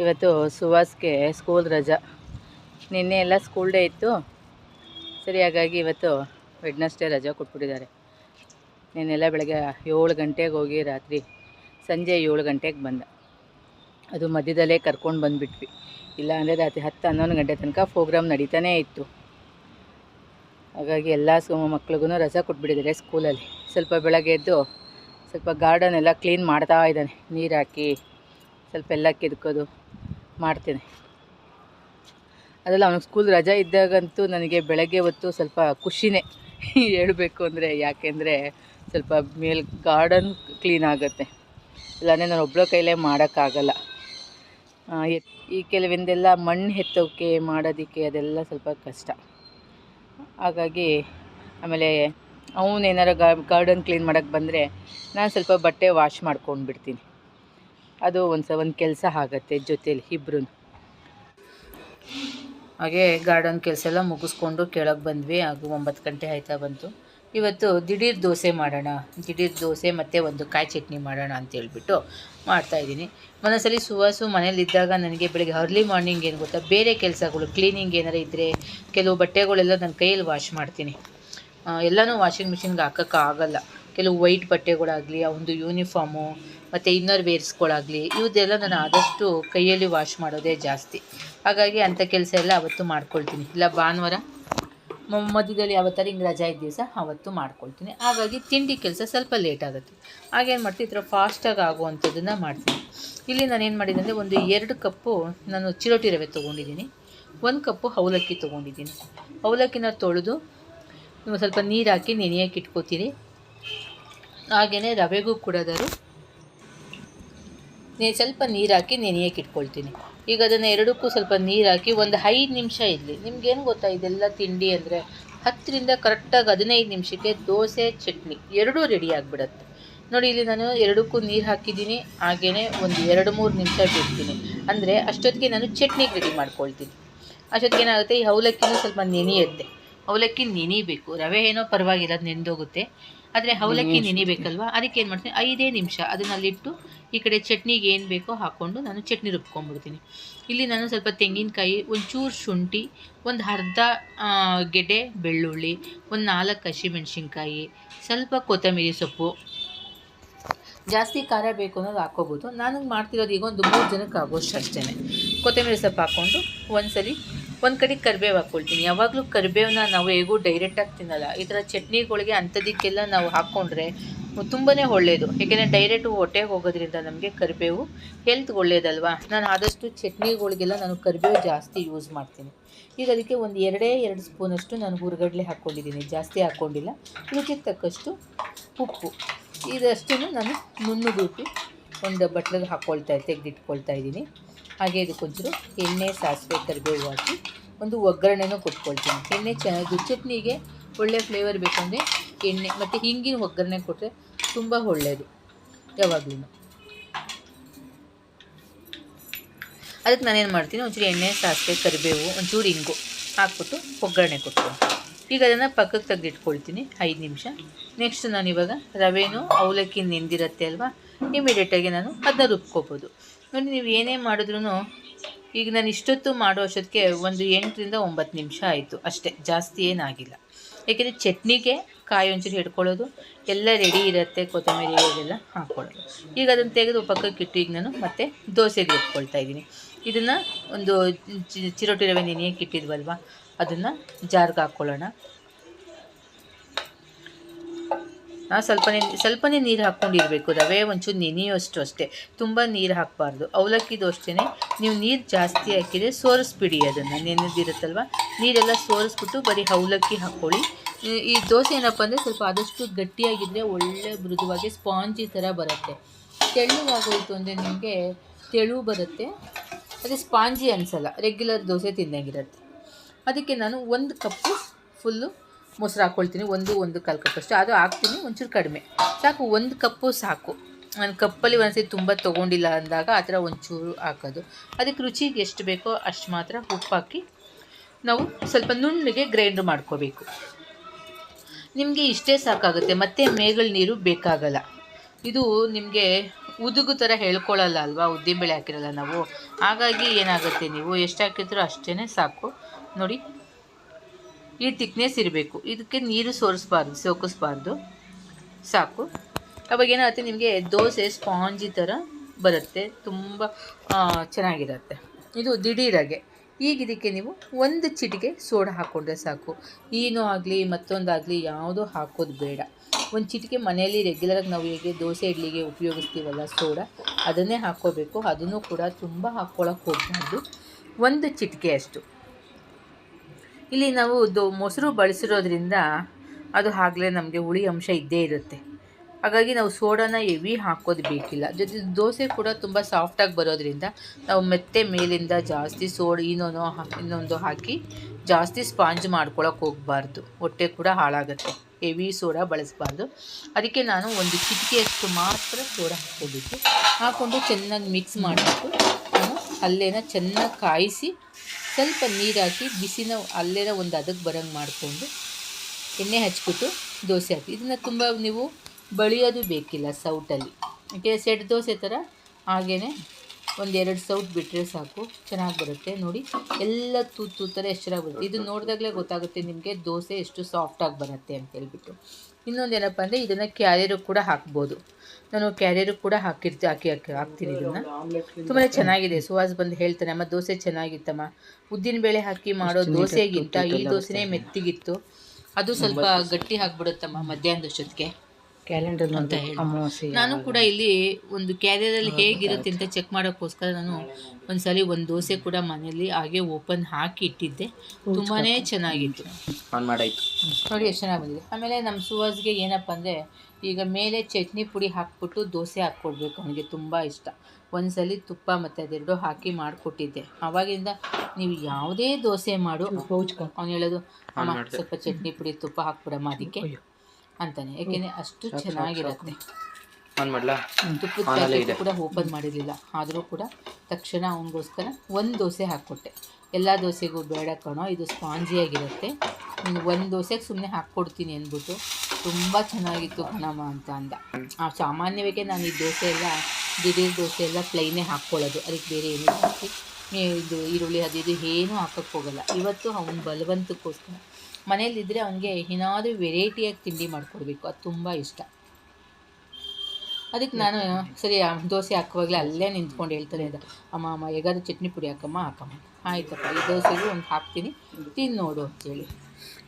ಇವತ್ತು ಸುಹಾಸ್ಗೆ ಸ್ಕೂಲ್ ರಜಾ. ನಿನ್ನೆ ಎಲ್ಲ ಸ್ಕೂಲ್ ಡೇ ಇತ್ತು. ಸರಿ, ಹಾಗಾಗಿ ಇವತ್ತು ವೆಡ್ನಸ್ಡೇ ರಜಾ ಕೊಟ್ಬಿಟ್ಟಿದ್ದಾರೆ. ನಿನ್ನೆಲ್ಲ ಬೆಳಗ್ಗೆ ಏಳು ಗಂಟೆಗೆ ಹೋಗಿ ರಾತ್ರಿ ಸಂಜೆ ಏಳು ಗಂಟೆಗೆ ಬಂದ. ಅದು ಮಧ್ಯದಲ್ಲೇ ಕರ್ಕೊಂಡು ಬಂದುಬಿಟ್ವಿ. ಇಲ್ಲ ಅಂದರೆ ರಾತ್ರಿ ಹತ್ತು ಹನ್ನೊಂದು ಗಂಟೆ ತನಕ ಪ್ರೋಗ್ರಾಮ್ ನಡೀತಾನೇ ಇತ್ತು. ಹಾಗಾಗಿ ಎಲ್ಲ ಸು ಮಕ್ಳಿಗೂ ರಜಾ ಕೊಟ್ಬಿಟ್ಟಿದ್ದಾರೆ ಸ್ಕೂಲಲ್ಲಿ ಸ್ವಲ್ಪ ಬೆಳಗ್ಗೆ ಎದ್ದು ಸ್ವಲ್ಪ ಗಾರ್ಡನ್ ಎಲ್ಲ ಕ್ಲೀನ್ ಮಾಡ್ತಾ ಇದ್ದಾನೆ. ನೀರು ಹಾಕಿ ಸ್ವಲ್ಪ ಎಲ್ಲ ಕೆದ್ಕೋದು ಮಾಡ್ತೇನೆ. ಅದೆಲ್ಲ ಅವನಿಗೆ ಸ್ಕೂಲ್ ರಜಾ ಇದ್ದಾಗಂತೂ ನನಗೆ ಬೆಳಗ್ಗೆ ಹೊತ್ತು ಸ್ವಲ್ಪ ಖುಷಿನೇ ಹೇಳಬೇಕು ಅಂದರೆ ಯಾಕೆಂದರೆ ಸ್ವಲ್ಪ ಮೇಲೆ ಗಾರ್ಡನ್ ಕ್ಲೀನ್ ಆಗುತ್ತೆ. ಇಲ್ಲಾಂದರೆ ನಾನು ಒಬ್ಬಳ ಕೈಲೇ ಮಾಡೋಕ್ಕಾಗಲ್ಲ. ಈ ಕೆಲವೊಂದೆಲ್ಲ ಮಣ್ಣು ಎತ್ತೋಕ್ಕೆ ಮಾಡೋದಕ್ಕೆ ಅದೆಲ್ಲ ಸ್ವಲ್ಪ ಕಷ್ಟ. ಹಾಗಾಗಿ ಆಮೇಲೆ ಅವನೇನಾರು ಗಾರ್ಡನ್ ಕ್ಲೀನ್ ಮಾಡೋಕ್ಕೆ ಬಂದರೆ ನಾನು ಸ್ವಲ್ಪ ಬಟ್ಟೆ ವಾಶ್ ಮಾಡ್ಕೊಂಡು ಬಿಡ್ತೀನಿ ಅದು ಒಂದು ಸ ಒಂದು ಕೆಲಸ ಆಗುತ್ತೆ ಜೊತೇಲಿ ಇಬ್ರು ಹಾಗೆ ಗಾರ್ಡನ್ ಕೆಲಸ ಎಲ್ಲ ಮುಗಿಸ್ಕೊಂಡು ಕೆಳಗೆ ಬಂದ್ವಿ, ಹಾಗೂ ಒಂಬತ್ತು ಗಂಟೆ ಆಯ್ತಾ ಬಂತು. ಇವತ್ತು ದಿಢೀರ್ ದೋಸೆ ಮಾಡೋಣ, ದಿಢೀರ್ ದೋಸೆ ಮತ್ತು ಒಂದು ಕಾಯಿ ಚಟ್ನಿ ಮಾಡೋಣ ಅಂತ ಹೇಳ್ಬಿಟ್ಟು ಮಾಡ್ತಾಯಿದ್ದೀನಿ ಒಂದೊಂದ್ಸಲಿ ಸುವಾಸು, ಮನೇಲಿದ್ದಾಗ ನನಗೆ ಬೆಳಗ್ಗೆ ಅರ್ಲಿ ಮಾರ್ನಿಂಗ್ ಏನು ಗೊತ್ತಾ, ಬೇರೆ ಕೆಲಸಗಳು ಕ್ಲೀನಿಂಗ್ ಏನಾರು ಇದ್ದರೆ ಕೆಲವು ಬಟ್ಟೆಗಳೆಲ್ಲ ನನ್ನ ಕೈಯಲ್ಲಿ ವಾಶ್ ಮಾಡ್ತೀನಿ. ಎಲ್ಲನೂ ವಾಷಿಂಗ್ ಮಿಷಿನ್ಗೆ ಹಾಕೋಕ್ಕಾಗಲ್ಲ ಕೆಲವು ವೈಟ್ ಬಟ್ಟೆಗಳಾಗಲಿ ಒಂದು ಯೂನಿಫಾರ್ಮು ಮತ್ತು ಇನ್ನರ್ ವೇರ್ಸ್ಗಳಾಗಲಿ ಇವುದೆಲ್ಲ ನಾನು ಆದಷ್ಟು ಕೈಯಲ್ಲಿ ವಾಶ್ ಮಾಡೋದೇ ಜಾಸ್ತಿ. ಹಾಗಾಗಿ ಅಂಥ ಕೆಲಸ ಎಲ್ಲ ಅವತ್ತು ಮಾಡ್ಕೊಳ್ತೀನಿ. ಇಲ್ಲ, ಭಾನುವಾರ ಮಧ್ಯದಲ್ಲಿ ಯಾವತ್ತಾರ ಹಿಂಗೆ ರಜಾ ಇದ್ದ ದಿವಸ ಅವತ್ತು ಮಾಡ್ಕೊಳ್ತೀನಿ. ಹಾಗಾಗಿ ತಿಂಡಿ ಕೆಲಸ ಸ್ವಲ್ಪ ಲೇಟ್ ಆಗುತ್ತೆ. ಹಾಗೇನು ಮಾಡ್ತೀನಿ ಈ ಥರ ಫಾಸ್ಟಾಗಿ ಆಗುವಂಥದ್ದನ್ನು ಮಾಡ್ತೀನಿ. ಇಲ್ಲಿ ನಾನು ಏನು ಮಾಡಿದ್ದೀನಿ ಅಂದರೆ ಒಂದು ಎರಡು ಕಪ್ಪು ನಾನು ಚಿರೋಟಿ ರವೆ ತೊಗೊಂಡಿದ್ದೀನಿ. ಒಂದು ಕಪ್ಪು ಅವಲಕ್ಕಿ ತೊಗೊಂಡಿದ್ದೀನಿ. ಅವಲಕ್ಕಿನ ತೊಳೆದು ಸ್ವಲ್ಪ ನೀರು ಹಾಕಿ ನೆನೆಯೋಕೆ ಇಟ್ಕೋತೀರಿ. ಹಾಗೆಯೇ ರವೆಗೂ ಕೂಡ ಅದರು ನೀ ಸ್ವಲ್ಪ ನೀರು ಹಾಕಿ ನೆನೆಯೋಕೆ ಇಟ್ಕೊಳ್ತೀನಿ. ಈಗ ಅದನ್ನು ಎರಡಕ್ಕೂ ಸ್ವಲ್ಪ ನೀರು ಹಾಕಿ ಒಂದು ಐದು ನಿಮಿಷ ಇರಲಿ. ನಿಮ್ಗೇನು ಗೊತ್ತಾ ಇದೆಲ್ಲ ತಿಂಡಿ ಅಂದರೆ ಹತ್ತರಿಂದ ಕರೆಕ್ಟಾಗಿ ಹದಿನೈದು ನಿಮಿಷಕ್ಕೆ ದೋಸೆ, ಚಟ್ನಿ ಎರಡೂ ರೆಡಿ ಆಗಿಬಿಡತ್ತೆ. ನೋಡಿ, ಇಲ್ಲಿ ನಾನು ಎರಡಕ್ಕೂ ನೀರು ಹಾಕಿದ್ದೀನಿ. ಹಾಗೆಯೇ ಒಂದು ಎರಡು ಮೂರು ನಿಮಿಷ ಬಿಡ್ತೀನಿ. ಅಂದರೆ ಅಷ್ಟೊತ್ತಿಗೆ ನಾನು ಚಟ್ನಿಗೆ ರೆಡಿ ಮಾಡ್ಕೊಳ್ತೀನಿ. ಅಷ್ಟೊತ್ತಿಗೆ ಏನಾಗುತ್ತೆ? ಈ ಅವಲಕ್ಕಿನೂ ಸ್ವಲ್ಪ ನೆನೆಯುತ್ತೆ. ಅವಲಕ್ಕಿ ನೆನಿಬೇಕು. ರವೆ ಏನೋ ಪರವಾಗಿಲ್ಲ, ಅದು ನೆಂದೋಗುತ್ತೆ ಆದರೆ ಅವಲಕ್ಕಿ ನೆನಿಬೇಕಲ್ವಾ? ಅದಕ್ಕೆ ಏನು ಮಾಡ್ತೀನಿ? ಐದೇ ನಿಮಿಷ ಅದನ್ನಲ್ಲಿಟ್ಟು ಈ ಕಡೆ ಚಟ್ನಿಗೆ ಏನು ಬೇಕೋ ಹಾಕ್ಕೊಂಡು ನಾನು ಚಟ್ನಿ ರುಬ್ಕೊಂಡ್ಬಿಡ್ತೀನಿ. ಇಲ್ಲಿ ನಾನು ಸ್ವಲ್ಪ ತೆಂಗಿನಕಾಯಿ ಒಂಚೂರು ಶುಂಠಿ ಒಂದು ಅರ್ಧ ಗೆಡ್ಡೆ ಬೆಳ್ಳುಳ್ಳಿ ಒಂದು ನಾಲ್ಕು ಹಸಿಮೆಣ್ಸಿನ್ಕಾಯಿ ಸ್ವಲ್ಪ ಕೊತ್ತಂಬರಿ ಸೊಪ್ಪು. ಜಾಸ್ತಿ ಖಾರ ಬೇಕು ಅನ್ನೋದು ಹಾಕ್ಕೋಬೋದು. ನಾನು ಮಾಡ್ತಿರೋದು ಈಗ ಒಂದು ಮೂರು ಜನಕ್ಕೆ ಆಗೋಷ್ಟು ಅಷ್ಟೇ ಕೊತ್ತಂಬರಿ ಸೊಪ್ಪು ಹಾಕ್ಕೊಂಡು ಒಂದ್ಸಲಿ ಒಂದು ಕಡೆ ಕರಿಬೇವು ಹಾಕ್ಕೊಳ್ತೀನಿ ಯಾವಾಗಲೂ ಕರಿಬೇವನ್ನ ನಾವು ಹೇಗೂ ಡೈರೆಕ್ಟಾಗಿ ತಿನ್ನಲ್ಲ. ಈ ಥರ ಚಟ್ನಿಗಳಿಗೆ ಅಂಥದಕ್ಕೆಲ್ಲ ನಾವು ಹಾಕ್ಕೊಂಡ್ರೆ ತುಂಬಾ ಒಳ್ಳೆಯದು ಏಕೆಂದರೆ ಡೈರೆಕ್ಟು ಹೊಟ್ಟೆಗೆ ಹೋಗೋದ್ರಿಂದ ನಮಗೆ ಕರಿಬೇವು ಹೆಲ್ತ್ ಒಳ್ಳೇದಲ್ವಾ? ನಾನು ಆದಷ್ಟು ಚಟ್ನಿಗಳಿಗೆಲ್ಲ ನಾನು ಕರಿಬೇವು ಜಾಸ್ತಿ ಯೂಸ್ ಮಾಡ್ತೀನಿ. ಈಗ ಅದಕ್ಕೆ ಒಂದು ಎರಡೇ ಎರಡು ಸ್ಪೂನಷ್ಟು ನಾನು ಹುರ್ಗಡ್ಲೆ ಹಾಕ್ಕೊಂಡಿದ್ದೀನಿ ಜಾಸ್ತಿ ಹಾಕ್ಕೊಂಡಿಲ್ಲ ರುಚಿಗೆ ತಕ್ಕಷ್ಟು ಉಪ್ಪು. ಇದಷ್ಟನ್ನು ನಾನು ನುಣ್ಣುಬಿಟ್ಟು ಒಂದು ಬಟ್ಲಿಗೆ ಹಾಕ್ಕೊಳ್ತಾ ತೆಗೆದಿಟ್ಕೊಳ್ತಾ ಇದ್ದೀನಿ. ಹಾಗೆ ಇದಕ್ಕೊಂಚೂರು ಎಣ್ಣೆ, ಸಾಸಿವೆ, ಕರಿಬೇವು ಹಾಕಿ ಒಂದು ಒಗ್ಗರಣೆನೂ ಕೊಟ್ಕೊಳ್ತೀನಿ. ಎಣ್ಣೆ ಚೆನ್ನಾಗಿ, ಚಟ್ನಿಗೆ ಒಳ್ಳೆ ಫ್ಲೇವರ್ ಬೇಕಂದರೆ ಎಣ್ಣೆ ಮತ್ತು ಹಿಂಗಿನ ಒಗ್ಗರಣೆ ಕೊಟ್ಟರೆ ತುಂಬ ಒಳ್ಳೆಯದು ಯಾವಾಗಲೂ ಅದಕ್ಕೆ ನಾನೇನು ಮಾಡ್ತೀನಿ, ಒಂಚೂರು ಎಣ್ಣೆ, ಸಾಸಿವೆ, ಕರಿಬೇವು, ಒಂಚೂರು ಇಂಗು ಹಾಕ್ಬಿಟ್ಟು ಒಗ್ಗರಣೆ ಕೊಡ್ತೀನಿ ಈಗ ಅದನ್ನು ಪಕ್ಕಕ್ಕೆ ತೆಗೆದಿಟ್ಕೊಳ್ತೀನಿ, ಐದು ನಿಮಿಷ. ನೆಕ್ಸ್ಟ್ ನಾನು ಇವಾಗ ರವೆನೂ ಅವಲಕ್ಕಿ ನೆಂದಿರತ್ತೆ ಅಲ್ವಾ? ಇಮಿಡಿಯೇಟಾಗಿ ನಾನು ಅದನ್ನ ರುಬ್ಕೋಬೋದು. ನೋಡಿ, ನೀವು ಏನೇ ಮಾಡಿದ್ರೂ ಈಗ ನಾನು ಇಷ್ಟೊತ್ತು ಮಾಡೋ ಅಷ್ಟೊತ್ತಿಗೆ ಒಂದು ಎಂಟರಿಂದ ಒಂಬತ್ತು ನಿಮಿಷ ಆಯಿತು. ಅಷ್ಟೇ, ಜಾಸ್ತಿ ಏನಾಗಿಲ್ಲ. ಏಕೆಂದರೆ ಚಟ್ನಿಗೆ ಕಾಯಿ ಒಂಚೂರು ಹಿಡ್ಕೊಳ್ಳೋದು, ಎಲ್ಲ ರೆಡಿ ಇರುತ್ತೆ, ಕೊತ್ತಂಬರಿ ಅದೆಲ್ಲ ಹಾಕ್ಕೊಳ್ಳೋದು ಈಗ ಅದನ್ನು ತೆಗೆದು ಪಕ್ಕಕ್ಕೆ ಇಟ್ಟು ಈಗ ನಾನು ಮತ್ತೆ ದೋಸೆಗೆ ಇಟ್ಕೊಳ್ತಾ ಇದ್ದೀನಿ. ಇದನ್ನು ಒಂದು ಚಿರೋಟಿ ರವೆ ನೆನೆಯಕ್ಕೆ ಇಟ್ಟಿದ್ವಲ್ವ? ಅದನ್ನು ಜಾರ್ಗೆ ಹಾಕ್ಕೊಳ್ಳೋಣ ಸ್ವಲ್ಪನೇ ಸ್ವಲ್ಪನೇ ನೀರು ಹಾಕ್ಕೊಂಡಿರಬೇಕು. ರವೆ ಒಂಚೂರು ನೆನೆಯೋಷ್ಟು ಅಷ್ಟೇ. ತುಂಬ ನೀರು ಹಾಕಬಾರ್ದು. ಅವಲಕ್ಕಿದು ಅಷ್ಟೇ ನೀವು ನೀರು ಜಾಸ್ತಿ ಹಾಕಿದರೆ ಸೋರಿಸ್ಬಿಡಿ ಅದನ್ನು. ನೆನೆದಿರುತ್ತಲ್ವ? ನೀರೆಲ್ಲ ಸೋರಿಸ್ಬಿಟ್ಟು ಬರೀ ಅವಲಕ್ಕಿ ಹಾಕ್ಕೊಳ್ಳಿ ಈ- ದೋಸೆ ಏನಪ್ಪ ಅಂದರೆ ಸ್ವಲ್ಪ ಆದಷ್ಟು ಗಟ್ಟಿಯಾಗಿದ್ದರೆ ಒಳ್ಳೆ ಮೃದುವಾಗಿ ಸ್ಪಾಂಜಿ ಥರ ಬರುತ್ತೆ. ತೆಳ್ಳಗಾಗೋಯ್ತು ಅಂದರೆ ನಿಮಗೆ ತೆಳು ಬರುತ್ತೆ. ಅದೇ ಸ್ಪಾಂಜಿ ಅನಿಸಲ್ಲ. ರೆಗ್ಯುಲರ್ ದೋಸೆ ತಿಂದಂಗಿರುತ್ತೆ. ಅದಕ್ಕೆ ನಾನು ಒಂದು ಕಪ್ಪು ಫುಲ್ಲು ಮೊಸರು ಹಾಕ್ಕೊಳ್ತೀನಿ ಒಂದು ಒಂದು ಕಾಲು ಕಪ್ಪಷ್ಟು ಅದು ಹಾಕ್ತೀನಿ, ಒಂಚೂರು ಕಡಿಮೆ. ಸಾಕು, ಒಂದು ಕಪ್ಪು ಸಾಕು. ನಾನು ಕಪ್ಪಲ್ಲಿ ಒಂದ್ಸತಿ ತುಂಬ ತೊಗೊಂಡಿಲ್ಲ ಅಂದಾಗ ಆ ಥರ ಒಂಚೂರು ಹಾಕೋದು. ಅದಕ್ಕೆ ರುಚಿಗೆ ಎಷ್ಟು ಬೇಕೋ ಅಷ್ಟು ಮಾತ್ರ ಉಪ್ಪು ಹಾಕಿ ನಾವು ಸ್ವಲ್ಪ ನುಣ್ಣಗೆ ಗ್ರೈಂಡ್ ಮಾಡ್ಕೋಬೇಕು. ನಿಮಗೆ ಇಷ್ಟೇ ಸಾಕಾಗುತ್ತೆ, ಮತ್ತೆ ಮೇಗಳ ನೀರು ಬೇಕಾಗಲ್ಲ. ಇದು ನಿಮಗೆ ಉದುಗು ಥರ ಹೇಳ್ಕೊಳ್ಳಲ್ಲ ಅಲ್ವಾ? ಉದ್ದಿನಬೇಳೆ ಹಾಕಿರಲ್ಲ ನಾವು. ಹಾಗಾಗಿ ಏನಾಗುತ್ತೆ ನೀವು, ಎಷ್ಟು ಹಾಕಿದ್ರು ಅಷ್ಟೇ ಸಾಕು. ನೋಡಿ. ಈ ತಿಕ್ನೆಸ್ ಇರಬೇಕು. ಇದಕ್ಕೆ ನೀರು ಸೋರಿಸ್ಬಾರ್ದು, ಸೋಕಿಸ್ಬಾರ್ದು. ಸಾಕು. ಅವಾಗ ಏನಾಗುತ್ತೆ ನಿಮಗೆ ದೋಸೆ ಸ್ಪಾಂಜಿ ಥರ ಬರುತ್ತೆ. ತುಂಬ ಚೆನ್ನಾಗಿರುತ್ತೆ. ಇದು ದಿಢೀರಾಗೆ ಈಗ ಇದಕ್ಕೆ ನೀವು ಒಂದು ಚಿಟಿಕೆ ಸೋಡಾ ಹಾಕ್ಕೊಂಡ್ರೆ ಸಾಕು. ಏನೂ ಆಗಲಿ, ಮತ್ತೊಂದಾಗಲಿ ಯಾವುದೂ ಹಾಕೋದು ಬೇಡ. ಒಂದು ಚಿಟಿಕೆ ಮನೆಯಲ್ಲಿ ರೆಗ್ಯುಲರಾಗಿ ನಾವು ಹೇಗೆ ದೋಸೆ, ಇಡ್ಲಿಗೆ ಉಪಯೋಗಿಸ್ತೀವಲ್ಲ ಸೋಡಾ, ಅದನ್ನೇ ಹಾಕ್ಕೋಬೇಕು. ಅದನ್ನು ಕೂಡ ತುಂಬ ಹಾಕ್ಕೊಳಕ್ಕೆ ಹೋಗಬಾರ್ದು. ಒಂದು ಚಿಟಿಕೆ ಅಷ್ಟು. ಇಲ್ಲಿ ನಾವು ದೊ ಮೊಸರು ಬಳಸಿರೋದ್ರಿಂದ ಅದು ಆಗಲೇ ನಮಗೆ ಹುಳಿ ಅಂಶ ಇದ್ದೇ ಇರುತ್ತೆ. ಹಾಗಾಗಿ ನಾವು ಸೋಡಾನ ಹೆವಿ ಹಾಕೋದು ಬೇಕಿಲ್ಲ. ಜೊತೆ ದೋಸೆ ಕೂಡ ತುಂಬ ಸಾಫ್ಟಾಗಿ ಬರೋದ್ರಿಂದ ನಾವು ಮೆತ್ತೆ ಮೇಲಿಂದ ಜಾಸ್ತಿ ಸೋಡ್ ಇನ್ನೊಂದು ಇನ್ನೊಂದು ಹಾಕಿ ಜಾಸ್ತಿ ಸ್ಪಾಂಜ್ ಮಾಡ್ಕೊಳಕ್ಕೆ ಹೋಗಬಾರ್ದು. ಹೊಟ್ಟೆ ಕೂಡ ಹಾಳಾಗುತ್ತೆ. ಹೆವಿ ಸೋಡಾ ಬಳಸಬಾರ್ದು. ಅದಕ್ಕೆ ನಾನು ಒಂದು ಚಿಟಿಕೆಯಷ್ಟು ಮಾತ್ರ ಸೋಡಾ ಹಾಕ್ಕೊಬೇಕು. ಹಾಕ್ಕೊಂಡು ಚೆನ್ನಾಗಿ ಮಿಕ್ಸ್ ಮಾಡಿಬಿಟ್ಟು ನಾನು ಅಲ್ಲೇನ ಚೆನ್ನಾಗಿ ಕಾಯಿಸಿ ಸ್ವಲ್ಪ ನೀರು ಹಾಕಿ ಬಿಸಿನ ಅಲ್ಲೇನ ಒಂದು ಅದಕ್ಕೆ ಬರೋಂಗೆ ಮಾಡಿಕೊಂಡು ಎಣ್ಣೆ ಹಚ್ಬಿಟ್ಟು ದೋಸೆ ಹಾಕಿ. ಇದನ್ನು ತುಂಬ ನೀವು ಬಳಿಯೋದು ಬೇಕಿಲ್ಲ ಸೌಟಲ್ಲಿ. ಯಾಕೆ ಸೆಟ್ ದೋಸೆ ಥರ ಹಾಗೇ ಒಂದೆರಡು ಸೌಟ್ ಬಿಟ್ಟರೆ ಸಾಕು. ಚೆನ್ನಾಗಿ ಬರುತ್ತೆ. ನೋಡಿ ಎಲ್ಲ ತೂತು ತೂತಾರೆ ಎಷ್ಟು ಚೆನ್ನಾಗಿ ಬರುತ್ತೆ. ಇದು ನೋಡಿದಾಗಲೇ ಗೊತ್ತಾಗುತ್ತೆ ನಿಮಗೆ ದೋಸೆ ಎಷ್ಟು ಸಾಫ್ಟಾಗಿ ಬರುತ್ತೆ ಅಂತ ಹೇಳ್ಬಿಟ್ಟು. ಇನ್ನೊಂದು ಏನಪ್ಪ ಅಂದರೆ ಇದನ್ನು ಕ್ಯಾರಿಯರು ಕೂಡ ಹಾಕ್ಬೋದು. ನಾನು ಕ್ಯಾರಿಯರು ಕೂಡ ಹಾಕಿರ್ತೀನಿ ಹಾಕಿ ಹಾಕಿ ಹಾಕ್ತೀನಿ ಇದನ್ನು. ತುಂಬಾ ಚೆನ್ನಾಗಿದೆ. ಸುಹಾಸ್ ಬಂದು ಹೇಳ್ತಾನೆ ಅಮ್ಮ ದೋಸೆ ಚೆನ್ನಾಗಿತ್ತಮ್ಮ. ಉದ್ದಿನಬೇಳೆ ಹಾಕಿ ಮಾಡೋ ದೋಸೆಗಿಂತ ಈ ದೋಸೆನೇ ಮೆತ್ತಿಗಿತ್ತು. ಅದು ಸ್ವಲ್ಪ ಗಟ್ಟಿ ಹಾಕ್ಬಿಡುತ್ತಮ್ಮ ಮಧ್ಯಾಹ್ನದಷ್ಟೊತ್ತಿಗೆ. ಕ್ಯಾಲೆಂಡರ್ ಅಂತ ಹೇಳಿ ನಾನು ಕೂಡ ಇಲ್ಲಿ ಒಂದು ಕ್ಯಾರಿಯರಲ್ಲಿ ಹೇಗಿರುತ್ತೆ ಅಂತ ಚೆಕ್ ಮಾಡೋಕ್ಕೋಸ್ಕರ ನಾನು ಒಂದ್ಸಲಿ ಒಂದು ದೋಸೆ ಕೂಡ ಮನೆಯಲ್ಲಿ ಹಾಗೆ ಓಪನ್ ಹಾಕಿ ಇಟ್ಟಿದ್ದೆ. ತುಂಬಾನೇ ಚೆನ್ನಾಗಿತ್ತು. ನೋಡಿ ಎಷ್ಟು ಚೆನ್ನಾಗಿ ಬಂದಿದೆ. ಆಮೇಲೆ ನಮ್ಮ ಸುವಾಸ್ಗೆ ಏನಪ್ಪ ಅಂದರೆ ಈಗ ಮೇಲೆ ಚಟ್ನಿ ಪುಡಿ ಹಾಕ್ಬಿಟ್ಟು ದೋಸೆ ಹಾಕ್ಕೊಡ್ಬೇಕು. ಅವನಿಗೆ ತುಂಬ ಇಷ್ಟ. ಒಂದ್ಸಲಿ ತುಪ್ಪ ಮತ್ತು ಅದೆರಡು ಹಾಕಿ ಮಾಡಿಕೊಟ್ಟಿದ್ದೆ. ಆವಾಗಿಂದ ನೀವು ಯಾವುದೇ ದೋಸೆ ಮಾಡು. ಅವ್ನು ಹೇಳೋದು ಅಮ್ಮ ಸ್ವಲ್ಪ ಚಟ್ನಿ ಪುಡಿ ತುಪ್ಪ ಹಾಕ್ಬಿಡಮ್ಮ ಅದಕ್ಕೆ. ಅಂತಾನೆ. ಯಾಕೆಂದ್ರೆ ಅಷ್ಟು ಚೆನ್ನಾಗಿರುತ್ತೆ. ಆನ್ ಮಾಡ್ಲಾ? ತುಪ್ಪದ ಪ್ಯಾಕೆಟ್ ಕೂಡ ಓಪನ್ ಮಾಡಿರಲಿಲ್ಲ. ಆದರೂ ಕೂಡ ತಕ್ಷಣ ಅವನಿಗೋಸ್ಕರ ಒಂದು ದೋಸೆ ಹಾಕ್ಕೊಟ್ಟೆ. ಎಲ್ಲ ದೋಸೆಗೂ ಬೇಡ ಕಣೋ ಇದು ಸ್ಪಾಂಜಿಯಾಗಿರುತ್ತೆ ಒಂದು ದೋಸೆಗೆ ಸುಮ್ಮನೆ ಹಾಕ್ಕೊಡ್ತೀನಿ ಅಂದ್ಬಿಟ್ಟು ತುಂಬ ಚೆನ್ನಾಗಿತ್ತು ಕಣಮ್ಮ ಅಂತ ಅಂದ. ಆ ಸಾಮಾನ್ಯವಾಗಿ ನಾನು ಈ ದೋಸೆ ಎಲ್ಲ ದಿಢೀರ್ ದೋಸೆ ಎಲ್ಲ ಪ್ಲೈನೇ ಹಾಕ್ಕೊಳ್ಳೋದು. ಅದಕ್ಕೆ ಬೇರೆ ಏನೂ ಹಾಕಿ ಇದು ಈರುಳ್ಳಿ ಅದು ಇದು ಏನೂ ಹಾಕಕ್ಕೆ ಹೋಗಲ್ಲ. ಇವತ್ತು ಅವ್ನ ಬಲವಂತಕ್ಕೋಸ್ಕರ ಮನೇಲಿದ್ದರೆ ಅವನಿಗೆ ಏನಾದರೂ ವೆರೈಟಿಯಾಗಿ ತಿಂಡಿ ಮಾಡಿಕೊಡ್ಬೇಕು. ಅದು ತುಂಬ ಇಷ್ಟ. ಅದಕ್ಕೆ ನಾನು ಸರಿ ದೋಸೆ ಹಾಕುವಾಗಲೇ ಅಲ್ಲೇ ನಿಂತ್ಕೊಂಡು ಹೇಳ್ತಾನೆ ಇದ್ದ. ಅಮ್ಮ ಅಮ್ಮ ಹೇಗಾದ್ರೂ ಚಟ್ನಿ ಪುಡಿ ಹಾಕಮ್ಮ ಹಾಕಮ್ಮ. ಆಯ್ತಪ್ಪ ಈ ದೋಸೆಗೂ ಒಂದು ಹಾಕ್ತೀನಿ. ತಿಂದು ನೋಡು ಅಂತೇಳಿ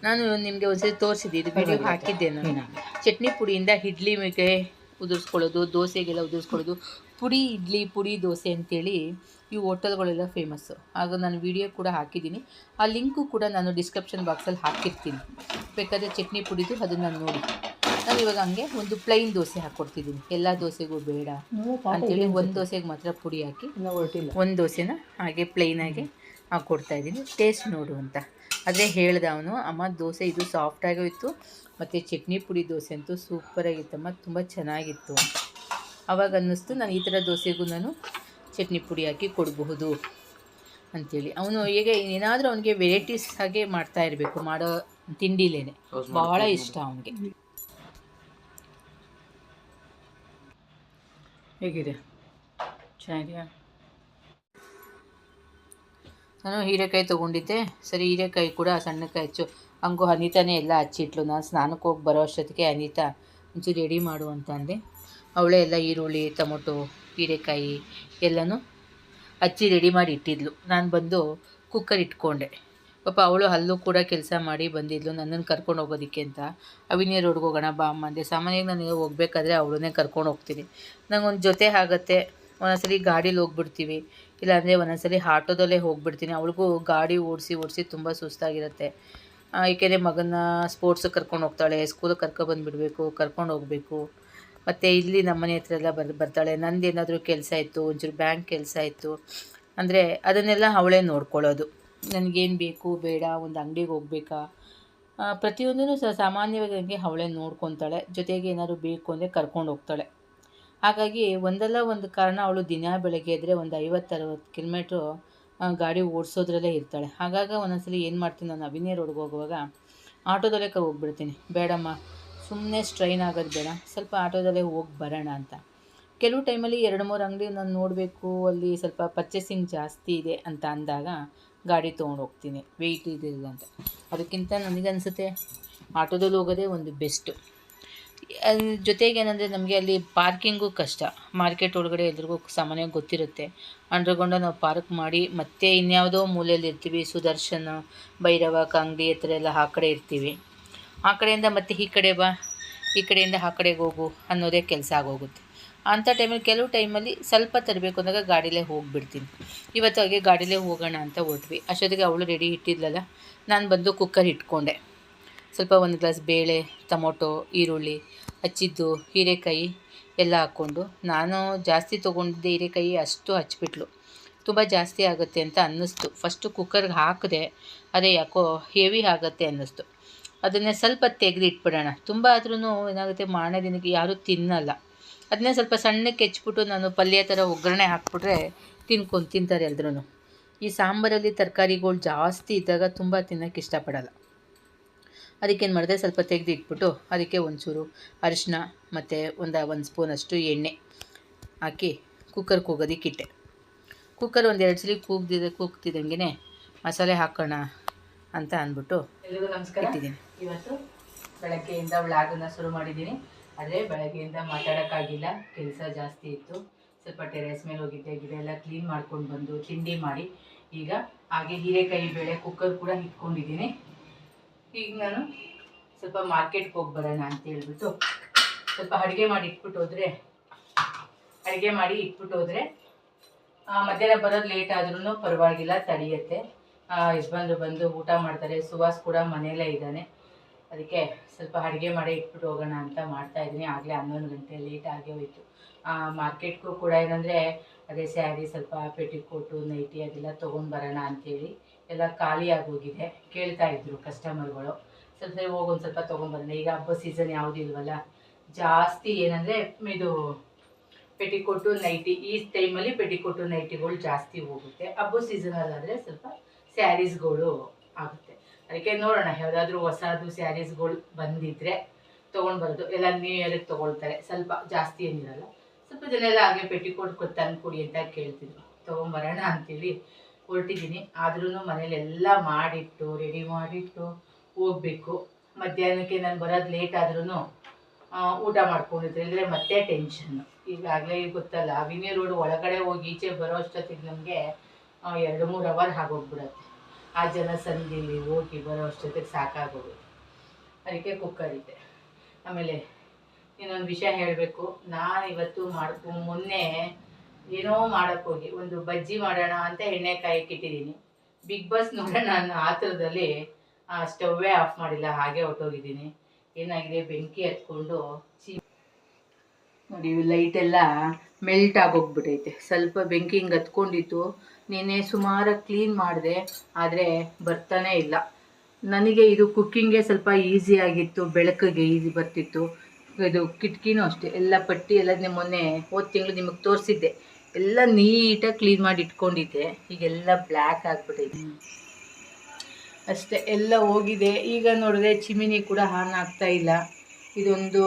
ನಾನು ನಿಮಗೆ ಒಂದ್ಸರಿ ತೋರಿಸಿದ್ದೆ ಇದು ವಿಡಿಯೋ ಹಾಕಿದ್ದೆ ನಾನು ಚಟ್ನಿ ಪುಡಿಯಿಂದ ಇಡ್ಲಿಗೆ ಉದುರಿಸ್ಕೊಳ್ಳೋದು ದೋಸೆಗೆಲ್ಲ ಉದುರಿಸ್ಕೊಳ್ಳೋದು ಪುಡಿ ಇಡ್ಲಿ ಪುಡಿ ದೋಸೆ ಅಂತೇಳಿ ಈ ಹೋಟೆಲ್ಗಳೆಲ್ಲ ಫೇಮಸ್ಸು ಆಗ ನಾನು ವಿಡಿಯೋ ಕೂಡ ಹಾಕಿದ್ದೀನಿ. ಆ ಲಿಂಕು ಕೂಡ ನಾನು ಡಿಸ್ಕ್ರಿಪ್ಷನ್ ಬಾಕ್ಸಲ್ಲಿ ಹಾಕಿರ್ತೀನಿ. ಬೇಕಾದರೆ ಚಟ್ನಿ ಪುಡಿದು ಅದನ್ನು ನೋಡಿ. ನಾನು ಇವಾಗ ಹಂಗೆ ಒಂದು ಪ್ಲೈನ್ ದೋಸೆ ಹಾಕ್ಕೊಡ್ತಿದ್ದೀನಿ ಎಲ್ಲ ದೋಸೆಗೂ ಬೇಡ ಅಂತೇಳಿ ಒಂದು ದೋಸೆಗೆ ಮಾತ್ರ ಪುಡಿ ಹಾಕಿ ಹೊರಟಿಲ್ಲ. ಒಂದು ದೋಸೆನ ಹಾಗೆ ಪ್ಲೈನಾಗಿ ಹಾಕ್ಕೊಡ್ತಾ ಇದ್ದೀನಿ. ಟೇಸ್ಟ್ ನೋಡು ಅಂತ. ಅದೇ ಹೇಳ್ದ ಅವನು ಅಮ್ಮ ದೋಸೆ ಇದು ಸಾಫ್ಟಾಗೂ ಇತ್ತು. ಮತ್ತು ಚಟ್ನಿ ಪುಡಿ ದೋಸೆ ಅಂತೂ ಸೂಪರಾಗಿತ್ತಮ್ಮ ತುಂಬ ಚೆನ್ನಾಗಿತ್ತು. ಆವಾಗ ಅವಾಗ ಅನ್ನಿಸ್ತು ನಾನು ಈ ಥರ ದೋಸೆಗೂ ನಾನು ಚಟ್ನಿ ಪುಡಿ ಹಾಕಿ ಕೊಡಬಹುದು ಅಂಥೇಳಿ ಅವನು ಹೇಗೆ ಏನಾದರೂ ಅವನಿಗೆ ವೆರೈಟೀಸ್ ಹಾಗೆ ಮಾಡ್ತಾ ಇರಬೇಕು ಮಾಡೋ ತಿಂಡಿಲೇನೆ. ಭಾಳ ಇಷ್ಟ ಅವನಿಗೆ. ಹೇಗಿದೆ? ಚೆನ್ನಾಗಿದೆಯಾ? ನಾನು ಹೀರೆಕಾಯಿ ತೊಗೊಂಡಿದ್ದೆ. ಸರಿ ಹೀರೆಕಾಯಿ ಕೂಡ ಸಣ್ಣಕಾಯಿ ಹೆಚ್ಚು ಹಂಗೂ ಅನಿತಾನೇ ಎಲ್ಲ ಹಚ್ಚಿಟ್ಲು. ನಾನು ಸ್ನಾನಕ್ಕೆ ಹೋಗಿ ಬರೋ ಅಷ್ಟೊತ್ತಿಗೆ ಅನಿತಾ ಒಂಚೂರು ರೆಡಿ ಮಾಡು ಅಂತ ಅಂದೆ. ಅವಳೇ ಎಲ್ಲ ಈರುಳ್ಳಿ, ಟೊಮೊಟೊ, ಹೀರೆಕಾಯಿ ಎಲ್ಲನೂ ಹಚ್ಚಿ ರೆಡಿ ಮಾಡಿ ಇಟ್ಟಿದ್ಲು. ನಾನು ಬಂದು ಕುಕ್ಕರ್ ಇಟ್ಕೊಂಡೆ. ಪಾಪ ಅವಳು ಅಲ್ಲೂ ಕೂಡ ಕೆಲಸ ಮಾಡಿ ಬಂದಿದ್ಲು. ನನ್ನನ್ನು ಕರ್ಕೊಂಡು ಹೋಗೋದಕ್ಕೆ ಅಂತ. ಅವಿನಿಯ ರೋಡ್ಗೆ ಹೋಗೋಣ ಬಾ ಅಮ್ಮ ಅಂದೆ. ಸಾಮಾನ್ಯವಾಗಿ ನಾನು ಹೋಗ್ಬೇಕಾದ್ರೆ ಅವಳನ್ನೇ ಕರ್ಕೊಂಡು ಹೋಗ್ತೀನಿ. ನಂಗೊಂದು ಜೊತೆ ಆಗುತ್ತೆ. ಒಂದೊಂದ್ಸಲಿ ಗಾಡೀಲಿ ಹೋಗ್ಬಿಡ್ತೀವಿ. ಇಲ್ಲಾಂದರೆ ಒಂದೊಂದ್ಸರಿ ಆಟೋದಲ್ಲೇ ಹೋಗ್ಬಿಡ್ತೀನಿ. ಅವಳಿಗೂ ಗಾಡಿ ಓಡಿಸಿ ಓಡಿಸಿ ತುಂಬ ಸುಸ್ತಾಗಿರುತ್ತೆ. ಏಕೆಂದರೆ ಮಗನ ಸ್ಪೋರ್ಟ್ಸಿಗೆ ಕರ್ಕೊಂಡು ಹೋಗ್ತಾಳೆ ಸ್ಕೂಲಿಗೆ ಕರ್ಕೊಬಂದುಬಿಡಬೇಕು ಕರ್ಕೊಂಡು ಹೋಗಬೇಕು. ಮತ್ತು ಇಲ್ಲಿ ನಮ್ಮನೆ ಹತ್ರ ಎಲ್ಲ ಬರ್, ಬರ್ತಾಳೆ. ನಂದು ಏನಾದರೂ ಕೆಲಸ ಇತ್ತು, ಒಂಚೂರು ಬ್ಯಾಂಕ್ ಕೆಲಸ ಇತ್ತು. ಅಂದರೆ ಅದನ್ನೆಲ್ಲ ಅವಳೇ ನೋಡ್ಕೊಳ್ಳೋದು. ನನಗೇನು ಬೇಕು, ಬೇಡ, ಒಂದು ಅಂಗಡಿಗೆ ಹೋಗ್ಬೇಕಾ? ಪ್ರತಿಯೊಂದೂ ಸಹ ಸಾಮಾನ್ಯವಾಗಿ ನನಗೆ ಅವಳೇ ನೋಡ್ಕೊತಾಳೆ. ಜೊತೆಗೆ ಏನಾದರೂ ಬೇಕು ಅಂದರೆ ಕರ್ಕೊಂಡು ಹೋಗ್ತಾಳೆ. ಹಾಗಾಗಿ ಒಂದಲ್ಲ ಒಂದು ಕಾರಣ ಅವಳು ದಿನ ಬೆಳಗ್ಗೆ ಇದ್ದರೆ ಒಂದು ಐವತ್ತರವತ್ತು ಕಿಲೋಮೀಟ್ರು ಗಾಡಿ ಓಡಿಸೋದ್ರಲ್ಲೇ ಇರ್ತಾಳೆ. ಹಾಗಾಗಿ ಒಂದೊಂದ್ಸಲಿ ಏನು ಮಾಡ್ತೀನಿ ನಾನು ಅಭಿನಯ ರೋಡ್ಗೆ ಹೋಗುವಾಗ ಆಟೋದಲ್ಲೇ ಕ ಹೋಗ್ಬಿಡ್ತೀನಿ. ಬೇಡಮ್ಮ ಸುಮ್ಮನೆ ಸ್ಟ್ರೈನ್ ಆಗೋದು ಬೇಡ. ಸ್ವಲ್ಪ ಆಟೋದಲ್ಲೇ ಹೋಗಿ ಬರೋಣ ಅಂತ. ಕೆಲವು ಟೈಮಲ್ಲಿ ಎರಡು ಮೂರು ಅಂಗಡಿ ನಾನು ನೋಡಬೇಕು, ಅಲ್ಲಿ ಸ್ವಲ್ಪ ಪರ್ಚೇಸಿಂಗ್ ಜಾಸ್ತಿ ಇದೆ ಅಂತ ಅಂದಾಗ ಗಾಡಿ ತೊಗೊಂಡು ಹೋಗ್ತೀನಿ. ವೆಯ್ಟ್ ಇದೆ ಅಂತ. ಅದಕ್ಕಿಂತ ನನಗನ್ಸುತ್ತೆ, ಆಟೋದಲ್ಲಿ ಹೋಗೋದೇ ಒಂದು ಬೆಸ್ಟು ಜೊತೆಗೆ ಏನಂದರೆ ನಮಗೆ ಅಲ್ಲಿ ಪಾರ್ಕಿಂಗು ಕಷ್ಟ. ಮಾರ್ಕೆಟ್ ಒಳಗಡೆ ಎಲ್ರಿಗೂ ಸಾಮಾನ್ಯವಾಗಿ ಗೊತ್ತಿರುತ್ತೆ. ಅಂಡರ್ಗ್ರೌಂಡ ನಾವು ಪಾರ್ಕ್ ಮಾಡಿ ಮತ್ತೆ ಇನ್ಯಾವುದೋ ಮೂಲೆಯಲ್ಲಿ ಇರ್ತೀವಿ, ಸುದರ್ಶನ, ಭೈರವ, ಕಂಗ್ಡಿ ಹತ್ರ ಎಲ್ಲ ಆ ಕಡೆ ಇರ್ತೀವಿ. ಆ ಕಡೆಯಿಂದ ಮತ್ತೆ ಈ ಕಡೆ ಬಾ, ಈ ಕಡೆಯಿಂದ ಆ ಕಡೆಗೆ ಹೋಗು ಅನ್ನೋದೇ ಕೆಲಸ ಆಗೋಗುತ್ತೆ. ಅಂಥ ಟೈಮಲ್ಲಿ ಕೆಲವು ಟೈಮಲ್ಲಿ ಸ್ವಲ್ಪ ತರಬೇಕು ಅಂದಾಗ ಗಾಡಿಲೇ ಹೋಗಿಬಿಡ್ತೀನಿ. ಇವತ್ತು ಹಾಗೆ ಗಾಡಿಲೇ ಹೋಗೋಣ ಅಂತ ಹೊರಟ್ವಿ. ಅಷ್ಟೊತ್ತಿಗೆ ಅವಳು ರೆಡಿ ಇಟ್ಟಿದ್ಲಲ್ಲ, ನಾನು ಬಂದು ಕುಕ್ಕರ್ ಇಟ್ಕೊಂಡೆ. ಸ್ವಲ್ಪ ಒಂದು ಗ್ಲಾಸ್ ಬೇಳೆ, ಟೊಮೊಟೊ, ಈರುಳ್ಳಿ, ಹಚ್ಚಿದ್ದು ಹೀರೆಕಾಯಿ ಎಲ್ಲ ಹಾಕ್ಕೊಂಡು ನಾನು ಜಾಸ್ತಿ ತೊಗೊಂಡಿದ್ದೆ ಹೀರೆಕಾಯಿ ಅಷ್ಟು ಹಚ್ಬಿಟ್ಲು. ತುಂಬ ಜಾಸ್ತಿ ಆಗುತ್ತೆ ಅಂತ ಅನ್ನಿಸ್ತು. ಫಸ್ಟು ಕುಕ್ಕರ್ಗೆ ಹಾಕಿದೆ, ಅದೇ ಯಾಕೋ ಹೆವಿ ಆಗುತ್ತೆ ಅನ್ನಿಸ್ತು. ಅದನ್ನೇ ಸ್ವಲ್ಪ ತೆಗೆದು ಇಟ್ಬಿಡೋಣ ತುಂಬ ಆದ್ರೂ ಏನಾಗುತ್ತೆ, ಮಾರನೇ ದಿನಕ್ಕೆ ಯಾರೂ ತಿನ್ನಲ್ಲ. ಅದನ್ನೇ ಸ್ವಲ್ಪ ಸಣ್ಣಕ್ಕೆ ಹೆಚ್ಚಿಬಿಟ್ಟು ನಾನು ಪಲ್ಯ ಥರ ಒಗ್ಗರಣೆ ಹಾಕ್ಬಿಟ್ರೆ ತಿನ್ಕೊಂಡು ತಿಂತಾರೆ ಎಲ್ರೂ ಈ ಸಾಂಬಾರಲ್ಲಿ ತರಕಾರಿಗಳು ಜಾಸ್ತಿ ಇದ್ದಾಗ ತುಂಬ ತಿನ್ನೋಕ್ಕೆ ಇಷ್ಟಪಡಲ್ಲ. ಅದಕ್ಕೇನು ಮಾಡಿದೆ ಸ್ವಲ್ಪ ತೆಗೆದು ಇಟ್ಬಿಟ್ಟು ಅದಕ್ಕೆ ಒಂಚೂರು ಅರಿಶಿನ ಮತ್ತು ಒಂದು ಒಂದು ಸ್ಪೂನಷ್ಟು ಎಣ್ಣೆ ಹಾಕಿ ಕುಕ್ಕರ್ ಕೂಗೋದಕ್ಕೆ ಇಟ್ಟೆ. ಕುಕ್ಕರ್ ಒಂದು ಎರಡು ಸಲ ಕೂಗ್ದಿದೆ ಕೂಗ್ತಿದ್ದಂಗೆ ಮಸಾಲೆ ಹಾಕೋಣ ಅಂತ ಅಂದ್ಬಿಟ್ಟು ಎಲ್ಲರಿಗೂ ನಮಸ್ಕಾರ. ಇಟ್ಟಿದ್ದೀನಿ. ಇವತ್ತು ಬೆಳಗ್ಗೆಯಿಂದ ವ್ಲಾಗನ್ನು ಶುರು ಮಾಡಿದ್ದೀನಿ. ಆದರೆ ಬೆಳಗ್ಗೆಯಿಂದ ಮಾತಾಡೋಕ್ಕಾಗಿಲ್ಲ ಕೆಲಸ ಜಾಸ್ತಿ ಇತ್ತು. ಸ್ವಲ್ಪ ಟೆರೇಸ್ ಮೇಲೆ ಹೋಗಿದ್ದೆ ಗಿಡ ಎಲ್ಲ ಕ್ಲೀನ್ ಮಾಡ್ಕೊಂಡು ಬಂದು ತಿಂಡಿ ಮಾಡಿ. ಈಗ ಹಾಗೆ ಹೀರೆಕಾಯಿ ಬೇಳೆ ಕುಕ್ಕರ್ ಕೂಡ ಇಟ್ಕೊಂಡಿದ್ದೀನಿ. ಈಗ ನಾನು ಸ್ವಲ್ಪ ಮಾರ್ಕೆಟ್ಗೆ ಹೋಗಿ ಬರೋಣ ಅಂತ ಹೇಳ್ಬಿಟ್ಟು ಸ್ವಲ್ಪ ಅಡುಗೆ ಮಾಡಿ ಇಟ್ಬಿಟ್ಟು ಹೋದರೆ, ಅಡುಗೆ ಮಾಡಿ ಇಟ್ಬಿಟ್ಟು ಹೋದರೆ ಮಧ್ಯಾಹ್ನ ಬರೋದು ಲೇಟ್ ಆದ್ರೂ ಪರವಾಗಿಲ್ಲ, ತಡೆಯುತ್ತೆ. ಯಜಮಾನ್ರು ಬಂದು ಊಟ ಮಾಡ್ತಾರೆ, ಸುವಾಸ್ ಕೂಡ ಮನೆಯಲ್ಲೇ ಇದ್ದಾನೆ. ಅದಕ್ಕೆ ಸ್ವಲ್ಪ ಅಡುಗೆ ಮಾಡಿ ಇಟ್ಬಿಟ್ಟು ಹೋಗೋಣ ಅಂತ ಮಾಡ್ತಾ ಇದ್ದೀನಿ. ಆಗಲೇ ಹನ್ನೊಂದು ಗಂಟೆ ಲೇಟ್ ಆಗೇ ಹೋಯಿತು. ಮಾರ್ಕೆಟ್ಗೂ ಕೂಡ ಏನಂದರೆ, ಅದೇ ಸ್ಯಾರಿ ಸ್ವಲ್ಪ ಪೆಟಿಕೋಟು ನೈಟಿ ಅದೆಲ್ಲ ತೊಗೊಂಡು ಬರೋಣ ಅಂತೇಳಿ. ಎಲ್ಲ ಖಾಲಿಯಾಗಿ ಹೋಗಿದೆ ಕೇಳ್ತಾ ಇದ್ರು ಕಸ್ಟಮರ್ಗಳು ಸ್ವಲ್ಪ ಹೋಗಿ ಒಂದು ಸ್ವಲ್ಪ ತೊಗೊಂಬರೋಣ ಈಗ ಹಬ್ಬ ಸೀಸನ್ ಯಾವುದೂ ಇಲ್ವಲ್ಲ? ಜಾಸ್ತಿ ಏನಂದರೆ ಇದು ಪೆಟಿಕೋಟು ನೈಟಿ ಈ ಟೈಮಲ್ಲಿ ಪೆಟಿಕೋಟು ನೈಟಿಗಳು ಜಾಸ್ತಿ ಹೋಗುತ್ತೆ. ಹಬ್ಬ ಸೀಸನಲ್ಲಾದರೆ ಸ್ವಲ್ಪ ಸ್ಯಾರೀಸ್ಗಳು ಆಗುತ್ತೆ. ಅದಕ್ಕೆ ನೋಡೋಣ, ಯಾವುದಾದ್ರೂ ಹೊಸದು ಸ್ಯಾರೀಸ್ಗಳು ಬಂದಿದ್ದರೆ ತೊಗೊಂಡು ಬರೋದು. ಎಲ್ಲ ನ್ಯೂ ಇಯರಿಗೆ ತೊಗೊಳ್ತಾರೆ. ಸ್ವಲ್ಪ ಜಾಸ್ತಿ ಏನಿರಲ್ಲ. ಸ್ವಲ್ಪ ಜನ ಎಲ್ಲ ಹಾಗೆ ಪೆಟಿಕೋಟ್ ಕೊಟ್ಟು ತಂದು ಕೊಡಿ ಅಂತ ಕೇಳ್ತಿದ್ರು. ತೊಗೊಂಬರೋಣ ಅಂತೇಳಿ ಹೊರಟಿದ್ದೀನಿ. ಆದ್ರೂ ಮನೇಲಿ ಎಲ್ಲ ಮಾಡಿಟ್ಟು ರೆಡಿ ಮಾಡಿಟ್ಟು ಹೋಗ್ಬೇಕು. ಮಧ್ಯಾಹ್ನಕ್ಕೆ ನಾನು ಬರೋದು ಲೇಟ್ ಆದ್ರೂ ಊಟ ಮಾಡ್ಕೊಂಡಿದ್ರೆ. ಅಂದರೆ ಮತ್ತೆ ಟೆನ್ಷನ್ನು ಈಗಾಗಲೇ ಗೊತ್ತಲ್ಲ ಅವಿನಿ ರೋಡ್ ಒಳಗಡೆ ಹೋಗಿ ಈಚೆ ಬರೋ ಅಷ್ಟೊತ್ತಿಗೆ ನಮಗೆ ಎರಡು, ಮೂರು ಅವರ್ ಆಗೋಗ್ಬಿಡತ್ತೆ. ಆ ಜನ ಸಂದಿಲಿ ಹೋಗಿ ಬರೋ ಅಷ್ಟೊತ್ತಿಗೆ ಸಾಕಾಗೋಗುತ್ತೆ. ಅದಕ್ಕೆ ಕುಕ್ಕರ್ ಇದೆ. ಆಮೇಲೆ ಇನ್ನೊಂದು ವಿಷಯ ಹೇಳಬೇಕು. ನಾನು ಇವತ್ತು ಮಾಡ್ಕೊ ಮೊನ್ನೆ ಏನೋ ಮಾಡಕ್ ಹೋಗಿ, ಒಂದು ಬಜ್ಜಿ ಮಾಡೋಣ ಅಂತ ಎಣ್ಣೆ ಕಾಯಕ್ಕೆ ಇಟ್ಟಿದ್ದೀನಿ. ಬಿಗ್ ಬಾಸ್ ನೋಡೋಣ ಅನ್ನೋ ಆತುರದಲ್ಲಿ ಸ್ಟವ್ವೇ ಆಫ್ ಮಾಡಿಲ್ಲ, ಹಾಗೆ ಹೊಟ್ಟೋಗಿದ್ದೀನಿ ಏನಾಗಿದೆ, ಬೆಂಕಿ ಹತ್ಕೊಂಡು ನೋಡಿ ಲೈಟ್ ಎಲ್ಲ ಮೆಲ್ಟ್ ಆಗೋಗ್ಬಿಟ್ಟೈತೆ ಸ್ವಲ್ಪ ಬೆಂಕಿ ಹಿಂಗೆ ಹತ್ಕೊಂಡಿತ್ತು. ನಿನ್ನೆ ಸುಮಾರು ಕ್ಲೀನ್ ಮಾಡಿದೆ, ಆದರೆ ಬರ್ತಾನೇ ಇಲ್ಲ. ನನಗೆ ಇದು ಕುಕ್ಕಿಂಗೆ ಸ್ವಲ್ಪ ಈಸಿ ಆಗಿತ್ತು, ಬೆಳಕಿಗೆ ಈಸಿ ಬರ್ತಿತ್ತು. ಇದು ಕಿಟಕಿನೂ ಅಷ್ಟೇ, ಎಲ್ಲ ಪಟ್ಟಿ ಎಲ್ಲ ಮೊನ್ನೆ ಹೋದ ತಿಂಗಳು ನಿಮಗೆ ತೋರಿಸಿದ್ದೆ. ಎಲ್ಲ ನೀಟಾಗಿ ಕ್ಲೀನ್ ಮಾಡಿ ಇಟ್ಕೊಂಡಿದ್ದೆ. ಈಗೆಲ್ಲ ಬ್ಲ್ಯಾಕ್ ಆಗಿಬಿಟ್ಟಿದೆ ಅಷ್ಟೇ ಎಲ್ಲ ಹೋಗಿದೆ. ಈಗ ನೋಡಿದ್ರೆ ಚಿಮಿನಿ ಕೂಡ ಆನ್ ಆಗ್ತಾ ಇಲ್ಲ. ಇದೊಂದು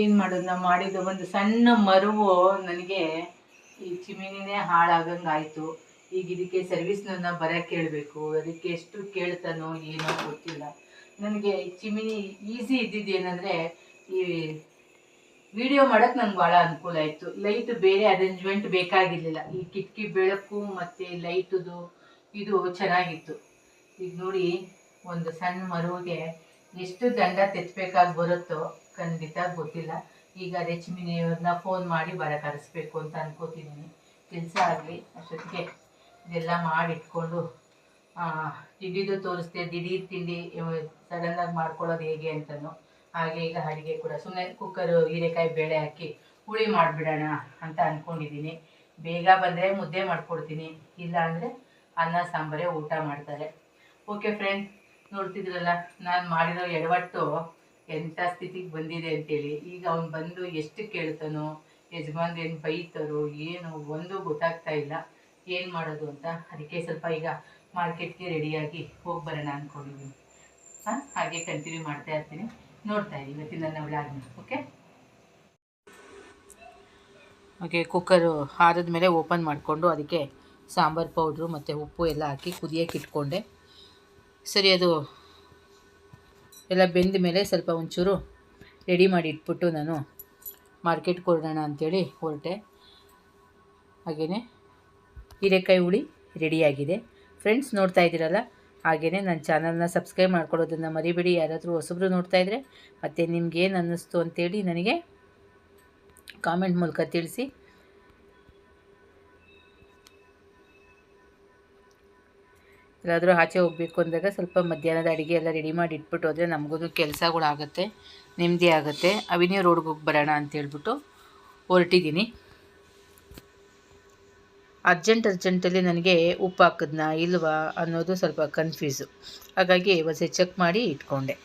ಏನು ಮಾಡೋದು? ನಾವು ಮಾಡಿದ್ದು ಒಂದು ಸಣ್ಣ ಮರುವು ನನಗೆ ಈ ಚಿಮಿನಿನೇ ಹಾಳಾಗಂಗಾಯಿತು ಈಗ ಇದಕ್ಕೆ ಸರ್ವಿಸ್ನನ್ನ ಬರೋಕ್ಕೆ ಕೇಳಬೇಕು ಅದಕ್ಕೆ ಎಷ್ಟು ಕೇಳ್ತಾನೋ ಏನೋ ಗೊತ್ತಿಲ್ಲ. ನನಗೆ ಚಿಮಿನಿ ಈಸಿ ಇದ್ದಿದ್ದು ಏನಂದರೆ ಈ ವಿಡಿಯೋ ಮಾಡೋಕ್ಕೆ ನಂಗೆ ಭಾಳ ಅನುಕೂಲ ಆಯಿತು. ಲೈಟ್ ಬೇರೆ ಅರೇಂಜ್ಮೆಂಟ್ ಬೇಕಾಗಿರ್ಲಿಲ್ಲ. ಈ ಕಿಟಕಿ ಬೆಳಕು ಮತ್ತು ಲೈಟದು ಇದು ಚೆನ್ನಾಗಿತ್ತು. ಈಗ ನೋಡಿ, ಒಂದು ಸಣ್ಣ ಮರುವಿಗೆ ಎಷ್ಟು ದಂಡ ತೆಚ್ಚಬೇಕಾಗಿ ಬರುತ್ತೋ ಖಂಡಿತ ಗೊತ್ತಿಲ್ಲ. ಈಗ ರೆಚ್ಮಿನಿಯವ್ರನ್ನ ಚಿಮಿನಿಯವ್ರನ್ನ ಫೋನ್ ಮಾಡಿ ಬರ ಕರೆಸ್ಬೇಕು ಅಂತ ಅನ್ಕೋತಿದ್ದೀನಿ ಕೆಲಸ ಆಗಲಿ, ಅಷ್ಟೊತ್ತಿಗೆ ಇದೆಲ್ಲ ಮಾಡಿಟ್ಕೊಂಡು ತಿಂಡಿದು ತೋರಿಸ್ದೆ, ದಿಢೀರ್ ತಿಂಡಿ ಸಡನ್ನಾಗಿ ಮಾಡ್ಕೊಳ್ಳೋದು ಹೇಗೆ ಅಂತನೋ. ಹಾಗೆ ಈಗ ಅಡುಗೆ ಕೂಡ. ಸುಮ್ಮನೆ ಕುಕ್ಕರು ಹೀರೆಕಾಯಿ ಬೇಳೆ ಹಾಕಿ ಹುಳಿ ಮಾಡಿಬಿಡೋಣ ಅಂತ ಅಂದ್ಕೊಂಡಿದ್ದೀನಿ ಬೇಗ ಬಂದರೆ ಮುದ್ದೆ ಮಾಡಿಕೊಡ್ತೀನಿ. ಇಲ್ಲ ಅಂದರೆ ಅನ್ನ, ಸಾಂಬಾರೇ, ಊಟ ಮಾಡ್ತಾರೆ. ಓಕೆ ಫ್ರೆಂಡ್ ನೋಡ್ತಿದ್ರಲ್ಲ, ನಾನು ಮಾಡಿರೋ ಎಡವಟ್ಟು ಎಂಥ ಸ್ಥಿತಿಗೆ ಬಂದಿದೆ ಅಂತೇಳಿ. ಈಗ ಅವ್ನು ಬಂದು ಎಷ್ಟು ಕೇಳ್ತಾನೋ, ಯಜಮಾನ್ರು ಏನು ಬೈತಾರೋ, ಏನು ಒಂದು ಗೊತ್ತಾಗ್ತಾ ಇಲ್ಲ. ಏನು ಮಾಡೋದು ಅಂತ. ಅದಕ್ಕೆ ಸ್ವಲ್ಪ ಈಗ ಮಾರ್ಕೆಟ್ಗೆ ರೆಡಿಯಾಗಿ ಹೋಗಿ ಬರೋಣ ಅಂದ್ಕೊಂಡಿದ್ದೀನಿ ಹಾಂ? ಹಾಗೆ ಕಂಟಿನ್ಯೂ ಮಾಡ್ತಾ ಇರ್ತೀನಿ. ನೋಡ್ತಾ ಇರಿ ಇವತ್ತಿನ ನನ್ನ ವ್ಲಾಗ್ನ ಓಕೆ ಓಕೆ ಕುಕ್ಕರು ಹಾರದ ಮೇಲೆ ಓಪನ್ ಮಾಡಿಕೊಂಡು ಅದಕ್ಕೆ ಸಾಂಬಾರು ಪೌಡ್ರು ಮತ್ತು ಉಪ್ಪು ಎಲ್ಲ ಹಾಕಿ ಕುದಿಯೋಕೆ ಇಟ್ಕೊಂಡೆ. ಸರಿ, ಅದು ಎಲ್ಲ ಬೆಂದ ಮೇಲೆ ಸ್ವಲ್ಪ ಒಂಚೂರು ರೆಡಿ ಮಾಡಿ ಇಟ್ಬಿಟ್ಟು ನಾನು ಮಾರ್ಕೆಟ್ಗೆ ಹೊರಡೋಣ ಅಂಥೇಳಿ ಹೊರಟೆ. ಹಾಗೆಯೇ ಹೀರೆಕಾಯಿ ಹುಳಿ ರೆಡಿಯಾಗಿದೆ ಫ್ರೆಂಡ್ಸ್ ನೋಡ್ತಾ ಇದ್ದೀರಲ್ಲ? ಹಾಗೆಯೇ ನನ್ನ ಚಾನಲ್ನ ಸಬ್ಸ್ಕ್ರೈಬ್ ಮಾಡ್ಕೊಳ್ಳೋದನ್ನು ಮರಿಬೇಡಿ. ಯಾರಾದರೂ ಹೊಸಬ್ರು ನೋಡ್ತಾ ಇದ್ದರೆ ಮತ್ತು ನಿಮ್ಗೇನು ಅನ್ನಿಸ್ತು ಅಂತೇಳಿ ನನಗೆ ಕಾಮೆಂಟ್ ಮೂಲಕ ತಿಳಿಸಿ. ಎಲ್ಲಾದರೂ ಆಚೆ ಹೋಗಬೇಕು ಅಂದಾಗ ಸ್ವಲ್ಪ ಮಧ್ಯಾಹ್ನದ ಅಡುಗೆ ಎಲ್ಲ ರೆಡಿ ಮಾಡಿ ಇಟ್ಬಿಟ್ಟು ಹೋದರೆ ನಮಗೂ ಕೆಲಸಗಳು ಆಗುತ್ತೆ ನೆಮ್ಮದಿ ಆಗುತ್ತೆ ಅವಿನ್ಯೂ ರೋಡ್ಗೆ ಹೋಗಿ ಬರೋಣ ಅಂತೇಳ್ಬಿಟ್ಟು ಹೊರಟಿದ್ದೀನಿ. ಅರ್ಜೆಂಟ್ ಅರ್ಜೆಂಟಲ್ಲಿ ನನಗೆ ಉಪ್ಪು ಹಾಕಿದ್ನಾ ಇಲ್ವಾ ಅನ್ನೋದು ಸ್ವಲ್ಪ ಕನ್ಫ್ಯೂಸು ಹಾಗಾಗಿ ಒಂದು ಚೆಕ್ ಮಾಡಿ ಇಟ್ಕೊಂಡೆ.